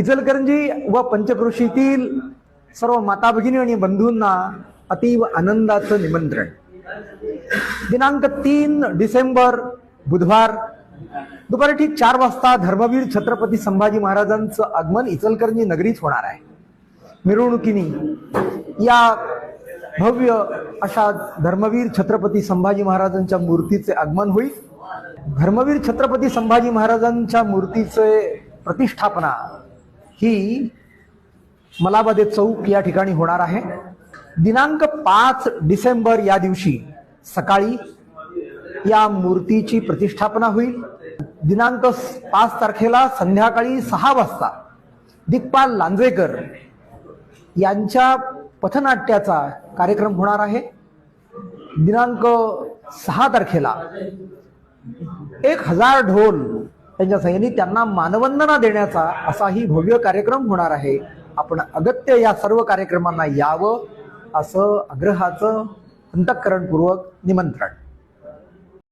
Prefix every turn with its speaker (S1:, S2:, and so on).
S1: इचलकरंजी व पंचकृषीतील सर्व माता भगिनी आणि बंधूंना अतीव आनंदाचं निमंत्रण. दिनांक तीन डिसेंबर बुधवार दुपारी ठीक चार वाजता धर्मवीर छत्रपती संभाजी महाराजांचं आगमन इचलकरंजी नगरीत होणार आहे. मिरवणुकीने या भव्य अशा धर्मवीर छत्रपती संभाजी महाराजांच्या मूर्तीचे आगमन होईल. धर्मवीर छत्रपती संभाजी महाराजांच्या मूर्तीचे प्रतिष्ठापना ही मलाबादे चौक या ठिकाणी होणार आहे. दिनांक पाच डिसेंबर या दिवशी सकाळी या मूर्तीची प्रतिष्ठापना होईल. दिनांक पाच तारखेला संध्याकाळी सहा वाजता दिग्पाल लांजवेकर यांच्या पथनाट्याचा कार्यक्रम होणार आहे. दिनांक सहा तारखेला एक हजार ढोल त्यांच्या सैनी त्यांना मानवंदना देण्याचा असाही भव्य कार्यक्रम होणार आहे. आपण अगत्य या सर्व कार्यक्रमांना यावं असं आग्रहाचं अंतःकरणपूर्वक निमंत्रण.